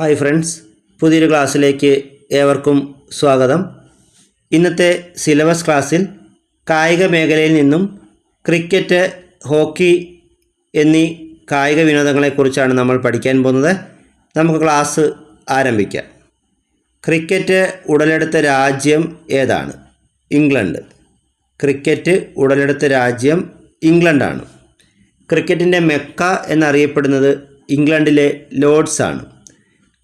Hi friends പുതിയൊരു ക്ലാസ്സിലേക്ക് ഏവർക്കും സ്വാഗതം. ഇന്നത്തെ സിലബസ് ക്ലാസ്സിൽ കായിക മേഖലയിൽ നിന്നും ക്രിക്കറ്റ് ഹോക്കി എന്നീ കായിക വിനോദങ്ങളെക്കുറിച്ചാണ് നമ്മൾ പഠിക്കാൻ പോകുന്നത്. നമുക്ക് ക്ലാസ് ആരംഭിക്കാം. ക്രിക്കറ്റ് ഉടലെടുത്ത രാജ്യം ഏതാണ്? ഇംഗ്ലണ്ട്. ക്രിക്കറ്റ് ഉടലെടുത്ത രാജ്യം ഇംഗ്ലണ്ടാണ്. ക്രിക്കറ്റിന്റെ മെക്ക എന്നറിയപ്പെടുന്നത് ഇംഗ്ലണ്ടിലെ ലോഡ്സ് ആണ്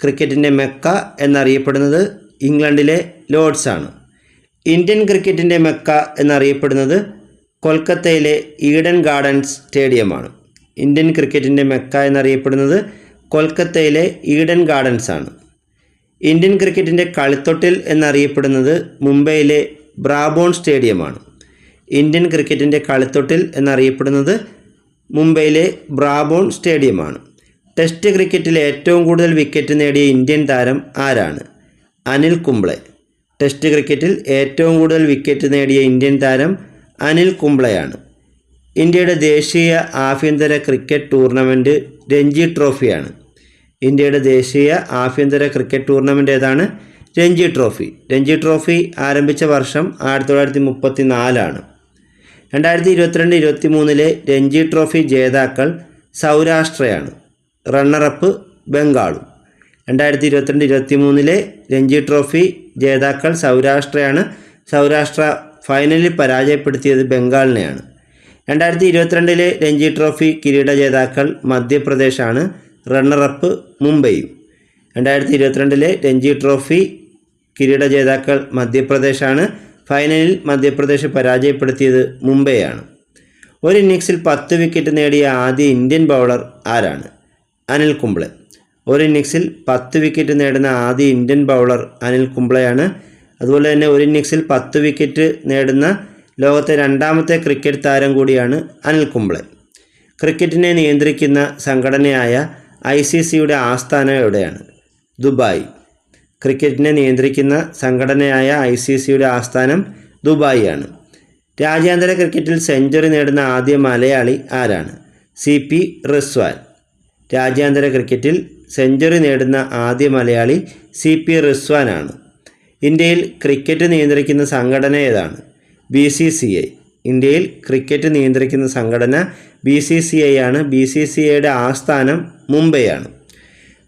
ക്രിക്കറ്റിന്റെ മെക്ക എന്നറിയപ്പെടുന്നത് ഇംഗ്ലണ്ടിലെ ലോഡ്സാണ് ഇന്ത്യൻ ക്രിക്കറ്റിന്റെ മെക്ക എന്നറിയപ്പെടുന്നത് കൊൽക്കത്തയിലെ ഈഡൻ ഗാർഡൻസ് സ്റ്റേഡിയമാണ്. ഇന്ത്യൻ ക്രിക്കറ്റിന്റെ മെക്ക എന്നറിയപ്പെടുന്നത് കൊൽക്കത്തയിലെ ഈഡൻ ഗാർഡൻസ് ആണ് ഇന്ത്യൻ ക്രിക്കറ്റിന്റെ കളിത്തൊട്ടിൽ എന്നറിയപ്പെടുന്നത് മുംബൈയിലെ ബ്രാബോൺ സ്റ്റേഡിയമാണ്. ഇന്ത്യൻ ക്രിക്കറ്റിന്റെ കളിത്തൊട്ടിൽ എന്നറിയപ്പെടുന്നത് മുംബൈയിലെ ബ്രാബോൺ സ്റ്റേഡിയമാണ്. ടെസ്റ്റ് ക്രിക്കറ്റിൽ ഏറ്റവും കൂടുതൽ വിക്കറ്റ് നേടിയ ഇന്ത്യൻ താരം ആരാണ്? അനിൽ കുംബ്ലെ ടെസ്റ്റ് ക്രിക്കറ്റിൽ ഏറ്റവും കൂടുതൽ വിക്കറ്റ് നേടിയ ഇന്ത്യൻ താരം അനിൽ കുംബ്ലെയാണ് ഇന്ത്യയുടെ ദേശീയ ആഭ്യന്തര ക്രിക്കറ്റ് ടൂർണമെന്റ് രഞ്ജി ട്രോഫിയാണ്. ഇന്ത്യയുടെ ദേശീയ ആഭ്യന്തര ക്രിക്കറ്റ് ടൂർണമെന്റ് ഏതാണ്? രഞ്ജി ട്രോഫി. രഞ്ജി ട്രോഫി ആരംഭിച്ച വർഷം ആയിരത്തി തൊള്ളായിരത്തി മുപ്പത്തി നാലാണ് രണ്ടായിരത്തി ഇരുപത്തിരണ്ട് ഇരുപത്തി മൂന്നിലെ രഞ്ജി ട്രോഫി ജേതാക്കൾ സൗരാഷ്ട്രയാണ്. റണ്ണറപ്പ് ബംഗാളും. രണ്ടായിരത്തി ഇരുപത്തിരണ്ട് ഇരുപത്തി മൂന്നിലെ രഞ്ജി ട്രോഫി ജേതാക്കൾ സൗരാഷ്ട്രയാണ്. സൗരാഷ്ട്ര ഫൈനലിൽ പരാജയപ്പെടുത്തിയത് ബംഗാളിനെയാണ്. രണ്ടായിരത്തി ഇരുപത്തിരണ്ടിലെ രഞ്ജി ട്രോഫി കിരീട ജേതാക്കൾ മധ്യപ്രദേശാണ്. റണ്ണറപ്പ് മുംബൈയും. രണ്ടായിരത്തി ഇരുപത്തിരണ്ടിലെ രഞ്ജി ട്രോഫി കിരീട ജേതാക്കൾ മധ്യപ്രദേശാണ്. ഫൈനലിൽ മധ്യപ്രദേശ് പരാജയപ്പെടുത്തിയത് മുംബൈയാണ്. ഒരു ഇന്നിങ്സിൽ പത്ത് വിക്കറ്റ് നേടിയ ആദ്യ ഇന്ത്യൻ ബൗളർ ആരാണ്? അനിൽ കുംബ്ലെ ഒരു ഇന്നിങ്സിൽ പത്ത് വിക്കറ്റ് നേടുന്ന ആദ്യ ഇന്ത്യൻ ബൗളർ അനിൽ കുംബ്ലെയാണ് അതുപോലെ തന്നെ ഒരു ഇന്നിങ്സിൽ പത്ത് വിക്കറ്റ് നേടുന്ന ലോകത്തെ രണ്ടാമത്തെ ക്രിക്കറ്റ് താരം കൂടിയാണ് അനിൽ കുംബ്ലെ ക്രിക്കറ്റിനെ നിയന്ത്രിക്കുന്ന സംഘടനയായ ഐ സി സിയുടെ ആസ്ഥാനം എവിടെയാണ്? ദുബായ്. ക്രിക്കറ്റിനെ നിയന്ത്രിക്കുന്ന സംഘടനയായ ഐ സി സിയുടെ ആസ്ഥാനം ദുബായ് ആണ് രാജ്യാന്തര ക്രിക്കറ്റിൽ സെഞ്ചുറി നേടുന്ന ആദ്യ മലയാളി ആരാണ്? C P Rizwan. രാജ്യാന്തര ക്രിക്കറ്റിൽ സെഞ്ചുറി നേടുന്ന ആദ്യ മലയാളി സി പി റിസ്വാനാണ്. ഇന്ത്യയിൽ ക്രിക്കറ്റ് നിയന്ത്രിക്കുന്ന സംഘടന ഏതാണ്? B C C I. ഇന്ത്യയിൽ ക്രിക്കറ്റ് നിയന്ത്രിക്കുന്ന സംഘടന ബി സി സി ഐ ആണ്. ബി സി സി ഐയുടെ ആസ്ഥാനം മുംബൈയാണ്.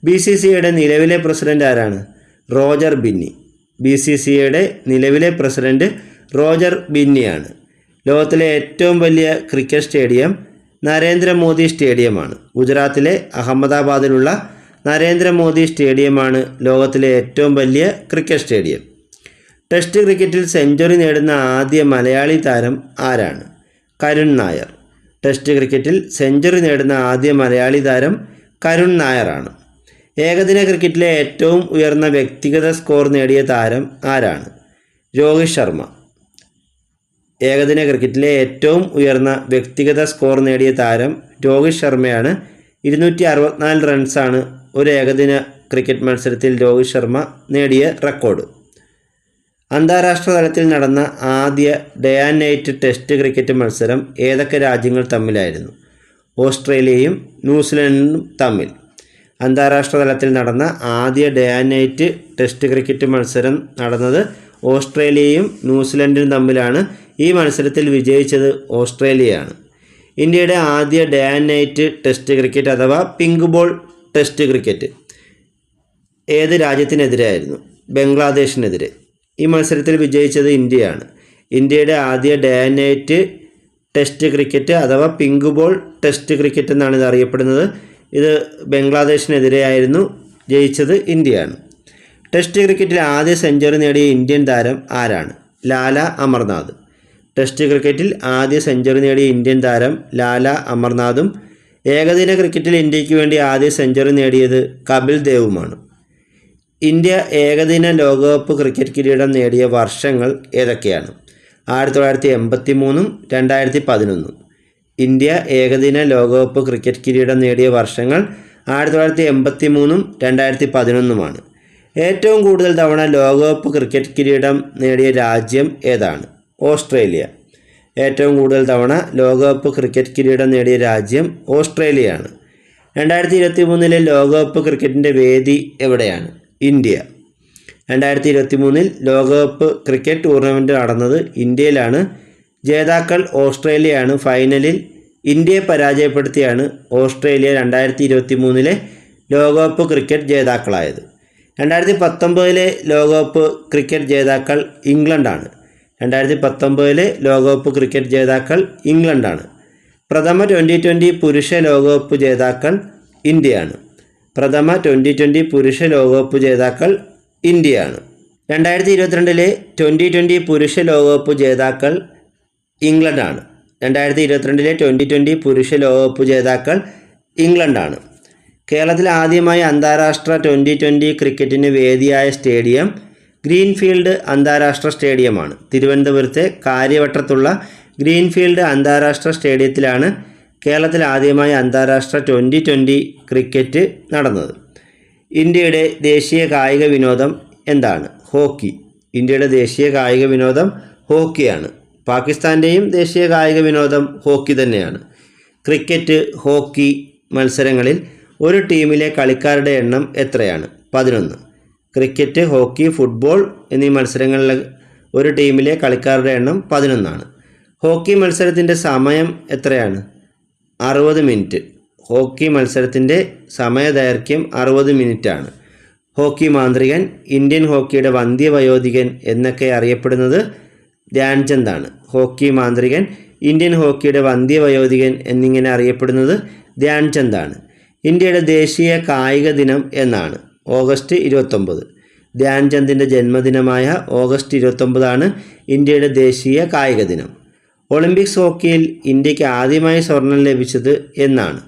ബി സി സി ഐയുടെ നിലവിലെ പ്രസിഡന്റ് ആരാണ്? Roger Binny. B C C ഐയുടെ നിലവിലെ പ്രസിഡന്റ് റോജർ ബിന്നിയാണ്. ലോകത്തിലെ ഏറ്റവും വലിയ ക്രിക്കറ്റ് സ്റ്റേഡിയം നരേന്ദ്രമോദി സ്റ്റേഡിയമാണ്. ഗുജറാത്തിലെ അഹമ്മദാബാദിലുള്ള നരേന്ദ്രമോദി സ്റ്റേഡിയമാണ് ലോകത്തിലെ ഏറ്റവും വലിയ ക്രിക്കറ്റ് സ്റ്റേഡിയം. ടെസ്റ്റ് ക്രിക്കറ്റിൽ സെഞ്ചുറി നേടുന്ന ആദ്യ മലയാളി താരം ആരാണ്? കരുൺ നായർ. ടെസ്റ്റ് ക്രിക്കറ്റിൽ സെഞ്ചുറി നേടുന്ന ആദ്യ മലയാളി താരം കരുൺ നായറാണ് ഏകദിന ക്രിക്കറ്റിലെ ഏറ്റവും ഉയർന്ന വ്യക്തിഗത സ്കോർ നേടിയ താരം ആരാണ്? രോഹിത് ശർമ്മ. ഏകദിന ക്രിക്കറ്റിലെ ഏറ്റവും ഉയർന്ന വ്യക്തിഗത സ്കോർ നേടിയ താരം രോഹിത് ശർമ്മയാണ്. ഇരുന്നൂറ്റി അറുപത്തിനാല് റൺസാണ് ഒരു ഏകദിന ക്രിക്കറ്റ് മത്സരത്തിൽ രോഹിത് ശർമ്മ നേടിയ റെക്കോർഡ് അന്താരാഷ്ട്ര തലത്തിൽ നടന്ന ആദ്യ day and night test cricket മത്സരം ഏതൊക്കെ രാജ്യങ്ങൾ തമ്മിലായിരുന്നു? ഓസ്ട്രേലിയയും ന്യൂസിലൻഡും തമ്മിൽ. അന്താരാഷ്ട്ര തലത്തിൽ നടന്ന ആദ്യ day and night test cricket മത്സരം നടന്നത് ഓസ്ട്രേലിയയും ന്യൂസിലൻഡും തമ്മിലാണ്. ഈ മത്സരത്തിൽ വിജയിച്ചത് ഓസ്ട്രേലിയയാണ്. ഇന്ത്യയുടെ ആദ്യ day and night test cricket അഥവാ പിങ്ക് ബോൾ ടെസ്റ്റ് ക്രിക്കറ്റ് ഏത് രാജ്യത്തിനെതിരായിരുന്നു ബംഗ്ലാദേശിനെതിരെ. ഈ മത്സരത്തിൽ വിജയിച്ചത് ഇന്ത്യയാണ്. ഇന്ത്യയുടെ ആദ്യ day and night test cricket അഥവാ പിങ്ക് ബോൾ ടെസ്റ്റ് ക്രിക്കറ്റ് എന്നാണ് ഇത് അറിയപ്പെടുന്നത്. ഇത് ബംഗ്ലാദേശിനെതിരെയായിരുന്നു. ജയിച്ചത് ഇന്ത്യയാണ്. ടെസ്റ്റ് ക്രിക്കറ്റിൽ ആദ്യ സെഞ്ചുറി നേടിയ ഇന്ത്യൻ താരം ആരാണ്? ലാല അമർനാഥ്. ടെസ്റ്റ് ക്രിക്കറ്റിൽ ആദ്യ സെഞ്ചുറി നേടിയ ഇന്ത്യൻ താരം ലാല അമർനാഥും ഏകദിന ക്രിക്കറ്റിൽ ഇന്ത്യയ്ക്ക് വേണ്ടി ആദ്യ സെഞ്ചുറി നേടിയത് കപിൽ ദേവുമാണ്. ഇന്ത്യ ഏകദിന ലോകകപ്പ് ക്രിക്കറ്റ് കിരീടം നേടിയ വർഷങ്ങൾ ഏതൊക്കെയാണ്? ആയിരത്തി തൊള്ളായിരത്തി എൺപത്തി മൂന്നും രണ്ടായിരത്തി പതിനൊന്നും ഇന്ത്യ ഏകദിന ലോകകപ്പ് ക്രിക്കറ്റ് കിരീടം നേടിയ വർഷങ്ങൾ ആയിരത്തി തൊള്ളായിരത്തി എൺപത്തി മൂന്നും രണ്ടായിരത്തി പതിനൊന്നുമാണ് ഏറ്റവും കൂടുതൽ തവണ ലോകകപ്പ് ക്രിക്കറ്റ് കിരീടം നേടിയ രാജ്യം ഏതാണ്? ഓസ്ട്രേലിയ. ഏറ്റവും കൂടുതൽ തവണ ലോകകപ്പ് ക്രിക്കറ്റ് കിരീടം നേടിയ രാജ്യം ഓസ്ട്രേലിയയാണ്. രണ്ടായിരത്തി ഇരുപത്തി മൂന്നിലെ ലോകകപ്പ് ക്രിക്കറ്റിന്റെ വേദി എവിടെയാണ്? ഇന്ത്യ. രണ്ടായിരത്തി ഇരുപത്തി മൂന്നിൽ ലോകകപ്പ് ക്രിക്കറ്റ് ടൂർണമെന്റ് നടന്നത് ഇന്ത്യയിലാണ്. ജേതാക്കൾ ഓസ്ട്രേലിയയാണ്. ഫൈനലിൽ ഇന്ത്യയെ പരാജയപ്പെടുത്തിയാണ് ഓസ്ട്രേലിയ രണ്ടായിരത്തി ഇരുപത്തി മൂന്നിലെ ലോകകപ്പ് ക്രിക്കറ്റ് ജേതാക്കളായത്. രണ്ടായിരത്തി പത്തൊമ്പതിലെ ലോകകപ്പ് ക്രിക്കറ്റ് ജേതാക്കൾ ഇംഗ്ലണ്ടാണ്. രണ്ടായിരത്തി പത്തൊമ്പതിലെ ലോകകപ്പ് ക്രിക്കറ്റ് ജേതാക്കൾ ഇംഗ്ലണ്ടാണ്. പ്രഥമ ട്വന്റി ട്വന്റി പുരുഷ ലോകകപ്പ് ജേതാക്കൾ ഇന്ത്യയാണ്. പ്രഥമ ട്വന്റി ട്വന്റി പുരുഷ ലോകകപ്പ് ജേതാക്കൾ ഇന്ത്യയാണ്. രണ്ടായിരത്തി ഇരുപത്തിരണ്ടിലെ ട്വന്റി ട്വന്റി പുരുഷ ലോകകപ്പ് ജേതാക്കൾ ഇംഗ്ലണ്ടാണ്. രണ്ടായിരത്തി ഇരുപത്തിരണ്ടിലെ ട്വന്റി ട്വന്റി പുരുഷ ലോകകപ്പ് ജേതാക്കൾ ഇംഗ്ലണ്ടാണ്. കേരളത്തിൽ ആദ്യമായി അന്താരാഷ്ട്ര ട്വന്റി ട്വന്റി ക്രിക്കറ്റിന് വേദിയായ സ്റ്റേഡിയം ഗ്രീൻഫീൽഡ് അന്താരാഷ്ട്ര സ്റ്റേഡിയമാണ്. തിരുവനന്തപുരത്തെ കാര്യവട്ടത്തുള്ള ഗ്രീൻഫീൽഡ് അന്താരാഷ്ട്ര സ്റ്റേഡിയത്തിലാണ് കേരളത്തിൽ ആദ്യമായി അന്താരാഷ്ട്ര ട്വന്റി ട്വന്റി ക്രിക്കറ്റ് നടന്നത്. ഇന്ത്യയുടെ ദേശീയ കായിക വിനോദം എന്താണ്? ഹോക്കി. ഇന്ത്യയുടെ ദേശീയ കായിക വിനോദം ഹോക്കിയാണ്. പാകിസ്ഥാന്റെയും ദേശീയ കായിക വിനോദം ഹോക്കി തന്നെയാണ്. ക്രിക്കറ്റ് ഹോക്കി മത്സരങ്ങളിൽ ഒരു ടീമിലെ കളിക്കാരുടെ എണ്ണം എത്രയാണ്? പതിനൊന്ന്. ക്രിക്കറ്റ് ഹോക്കി ഫുട്ബോൾ എന്നീ മത്സരങ്ങളിലെ ഒരു ടീമിലെ കളിക്കാരുടെ എണ്ണം പതിനൊന്നാണ്. ഹോക്കി മത്സരത്തിന്റെ സമയം എത്രയാണ്? അറുപത് മിനിറ്റ്. ഹോക്കി മത്സരത്തിന്റെ സമയദൈർഘ്യം അറുപത് മിനിറ്റാണ്. ഹോക്കി മാന്ത്രികൻ ഇന്ത്യൻ ഹോക്കിയുടെ വന്ധ്യവയോധികൻ എന്നൊക്കെ അറിയപ്പെടുന്നത് ധ്യാൻചന്ദാണ്. ഹോക്കി മാന്ത്രികൻ ഇന്ത്യൻ ഹോക്കിയുടെ വന്ധ്യവയോധികൻ എന്നിങ്ങനെ അറിയപ്പെടുന്നത് ധ്യാൻചന്ദാണ്. ഇന്ത്യയുടെ ദേശീയ കായിക ദിനം എന്നാണ്. ഓഗസ്റ്റ് ഇരുപത്തൊമ്പത്. ധ്യാൻചന്ദിന്റെ ജന്മദിനമായ ഓഗസ്റ്റ് ഇരുപത്തൊമ്പതാണ് ഇന്ത്യയുടെ ദേശീയ കായിക ദിനം. ഒളിമ്പിക്സ് ഹോക്കിയിൽ ഇന്ത്യയ്ക്ക് ആദ്യമായി സ്വർണം ലഭിച്ചത് എന്നാണ്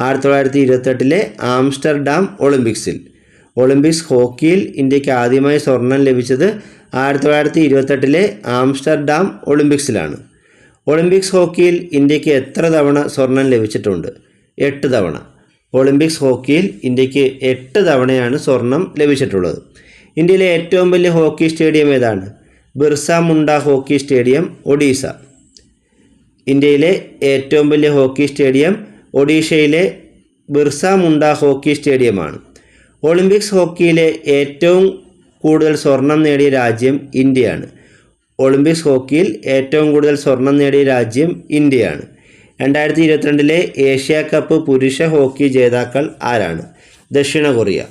ആയിരത്തി തൊള്ളായിരത്തി ഇരുപത്തെട്ടിലെ ആംസ്റ്റർഡാം ഒളിമ്പിക്സിൽ. ഒളിമ്പിക്സ് ഹോക്കിയിൽ ഇന്ത്യയ്ക്ക് ആദ്യമായി സ്വർണം ലഭിച്ചത് ആയിരത്തി തൊള്ളായിരത്തി ഇരുപത്തെട്ടിലെ ആംസ്റ്റർഡാം ഒളിമ്പിക്സിലാണ്. ഒളിമ്പിക്സ് ഹോക്കിയിൽ ഇന്ത്യയ്ക്ക് എത്ര തവണ സ്വർണം ലഭിച്ചിട്ടുണ്ട്? എട്ട് തവണ. ഒളിമ്പിക്സ് ഹോക്കിയിൽ ഇന്ത്യയ്ക്ക് എട്ട് തവണയാണ് സ്വർണം ലഭിച്ചിട്ടുള്ളത്. ഇന്ത്യയിലെ ഏറ്റവും വലിയ ഹോക്കി സ്റ്റേഡിയം ഏതാണ്? Birsa Munda hockey stadium Odisha. ഇന്ത്യയിലെ ഏറ്റവും വലിയ ഹോക്കി സ്റ്റേഡിയം ഒഡീഷയിലെ ബിർസ മുണ്ട ഹോക്കി സ്റ്റേഡിയമാണ്. ഒളിമ്പിക്സ് ഹോക്കിയിലെ ഏറ്റവും കൂടുതൽ സ്വർണം നേടിയ രാജ്യം ഇന്ത്യയാണ്. ഒളിമ്പിക്സ് ഹോക്കിയിൽ ഏറ്റവും കൂടുതൽ സ്വർണം നേടിയ രാജ്യം ഇന്ത്യയാണ്. രണ്ടായിരത്തി ഇരുപത്തിരണ്ടിലെ ഏഷ്യ കപ്പ് പുരുഷ ഹോക്കി ജേതാക്കൾ ആരാണ്? ദക്ഷിണ കൊറിയ.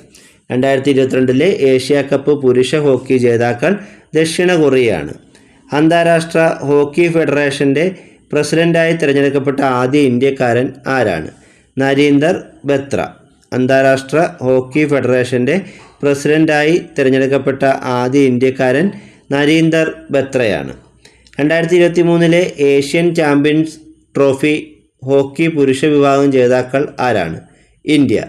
രണ്ടായിരത്തി ഇരുപത്തിരണ്ടിലെ ഏഷ്യ കപ്പ് പുരുഷ ഹോക്കി ജേതാക്കൾ ദക്ഷിണ കൊറിയയാണ്. അന്താരാഷ്ട്ര ഹോക്കി ഫെഡറേഷന്റെ പ്രസിഡന്റായി തിരഞ്ഞെടുക്കപ്പെട്ട ആദ്യ ഇന്ത്യക്കാരൻ ആരാണ്? നരീന്ദർ ബത്ര. അന്താരാഷ്ട്ര ഹോക്കി ഫെഡറേഷന്റെ പ്രസിഡന്റായി തിരഞ്ഞെടുക്കപ്പെട്ട ആദ്യ ഇന്ത്യക്കാരൻ നരീന്ദർ ബത്രയാണ്. രണ്ടായിരത്തി ഇരുപത്തി മൂന്നിലെ ഏഷ്യൻ ചാമ്പ്യൻസ് ട്രോഫി ഹോക്കി പുരുഷ വിഭാഗം ജേതാക്കൾ ആരാണ്? ഇന്ത്യ.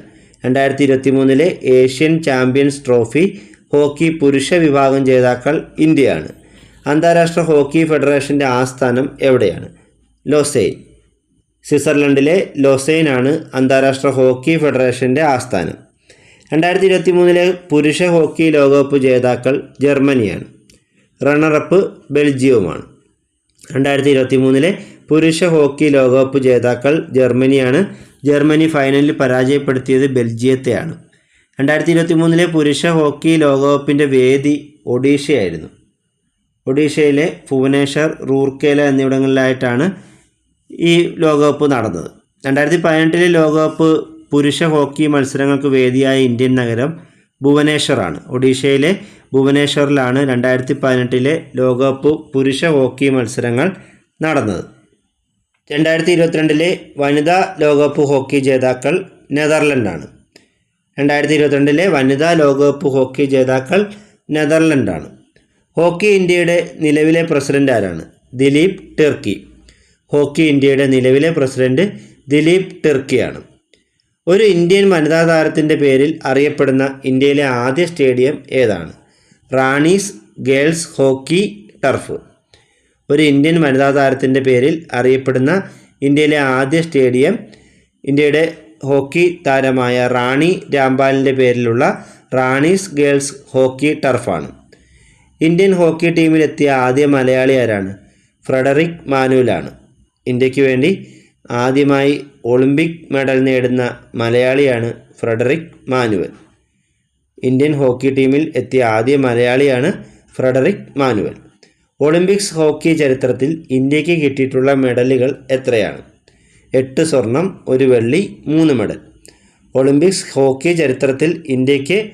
രണ്ടായിരത്തി ഇരുപത്തി മൂന്നിലെ ഏഷ്യൻ ചാമ്പ്യൻസ് ട്രോഫി ഹോക്കി പുരുഷ വിഭാഗം ജേതാക്കൾ ഇന്ത്യയാണ്. അന്താരാഷ്ട്ര ഹോക്കി ഫെഡറേഷന്റെ ആസ്ഥാനം എവിടെയാണ്? ലോസെയ്ൻ സ്വിറ്റ്സർലൻഡിലെ ലോസെയിനാണ് അന്താരാഷ്ട്ര ഹോക്കി ഫെഡറേഷന്റെ ആസ്ഥാനം. രണ്ടായിരത്തി ഇരുപത്തി മൂന്നിലെ പുരുഷ ഹോക്കി ലോകകപ്പ് ജേതാക്കൾ ജർമ്മനിയാണ്. റണ്ണറപ്പ് ബെൽജിയവുമാണ്. രണ്ടായിരത്തി ഇരുപത്തി മൂന്നിലെ പുരുഷ ഹോക്കി ലോകകപ്പ് ജേതാക്കൾ ജർമ്മനിയാണ്. ജർമ്മനി ഫൈനലിൽ പരാജയപ്പെടുത്തിയത് ബെൽജിയത്തെയാണ്. രണ്ടായിരത്തി ഇരുപത്തി മൂന്നിലെ പുരുഷ ഹോക്കി ലോകകപ്പിന്റെ വേദി ഒഡീഷയായിരുന്നു. ഒഡീഷയിലെ ഭുവനേശ്വർ റൂർക്കേല എന്നിവിടങ്ങളിലായിട്ടാണ് ഈ ലോകകപ്പ് നടന്നത്. രണ്ടായിരത്തി പതിനെട്ടിലെ ലോകകപ്പ് പുരുഷ ഹോക്കി മത്സരങ്ങൾക്ക് വേദിയായ ഇന്ത്യൻ നഗരം ഭുവനേശ്വറാണ്. ഒഡീഷയിലെ ഭുവനേശ്വറിലാണ് രണ്ടായിരത്തി പതിനെട്ടിലെ ലോകകപ്പ് പുരുഷ ഹോക്കി മത്സരങ്ങൾ നടന്നത്. രണ്ടായിരത്തി ഇരുപത്തിരണ്ടിലെ വനിതാ ലോകകപ്പ് ഹോക്കി ജേതാക്കൾ നെതർലൻഡാണ്. രണ്ടായിരത്തി ഇരുപത്തിരണ്ടിലെ വനിതാ ലോകകപ്പ് ഹോക്കി ജേതാക്കൾ നെതർലൻഡാണ്. ഹോക്കി ഇന്ത്യയുടെ നിലവിലെ പ്രസിഡന്റ് ആരാണ്? ദിലീപ് ടെർക്കി. ഹോക്കി ഇന്ത്യയുടെ നിലവിലെ പ്രസിഡന്റ് ദിലീപ് ടെർക്കിയാണ്. ഒരു ഇന്ത്യൻ വനിതാ താരത്തിന്റെ പേരിൽ അറിയപ്പെടുന്ന ഇന്ത്യയിലെ ആദ്യ സ്റ്റേഡിയം ഏതാണ്? Rani's girls hockey turf. ഒരു ഇന്ത്യൻ വനിതാ താരത്തിന്റെ പേരിൽ അറിയപ്പെടുന്ന ഇന്ത്യയിലെ ആദ്യ സ്റ്റേഡിയം ഇന്ത്യയുടെ ഹോക്കി താരമായ റാണി രാംപാലിന്റെ പേരിലുള്ള റാണീസ് ഗേൾസ് ഹോക്കി ടർഫാണ്. ഇന്ത്യൻ ഹോക്കി ടീമിലെത്തിയ ആദ്യ മലയാളി ആരാണ്? ഫ്രെഡറിക് മാനുവലാണ് ഇന്ത്യയ്ക്ക് വേണ്ടി ആദ്യമായി ഒളിമ്പിക് മെഡൽ നേടുന്ന മലയാളിയാണ് ഫ്രെഡറിക് മാനുവൽ. ഇന്ത്യൻ ഹോക്കി ടീമിൽ എത്തിയ ആദ്യ മലയാളിയാണ് ഫ്രെഡറിക് മാനുവൽ. ഒളിമ്പിക്സ് ഹോക്കി ചരിത്രത്തിൽ ഇന്ത്യയ്ക്ക് കിട്ടിയിട്ടുള്ള മെഡലുകൾ എത്രയാണ്? എട്ട് സ്വർണം ഒരു വെള്ളി മൂന്ന് മെഡൽ. ഒളിമ്പിക്സ് ഹോക്കി ചരിത്രത്തിൽ ഇന്ത്യയ്ക്ക്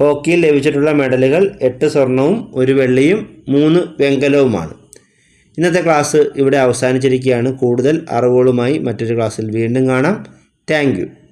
ഹോക്കിയിൽ ലഭിച്ചിട്ടുള്ള മെഡലുകൾ എട്ട് സ്വർണവും ഒരു വെള്ളിയും മൂന്ന് വെങ്കലവുമാണ്. ഇന്നത്തെ ക്ലാസ് ഇവിടെ അവസാനിച്ചിരിക്കുകയാണ്. കൂടുതൽ അറിവുകളുമായി മറ്റൊരു ക്ലാസ്സിൽ വീണ്ടും കാണാം. താങ്ക്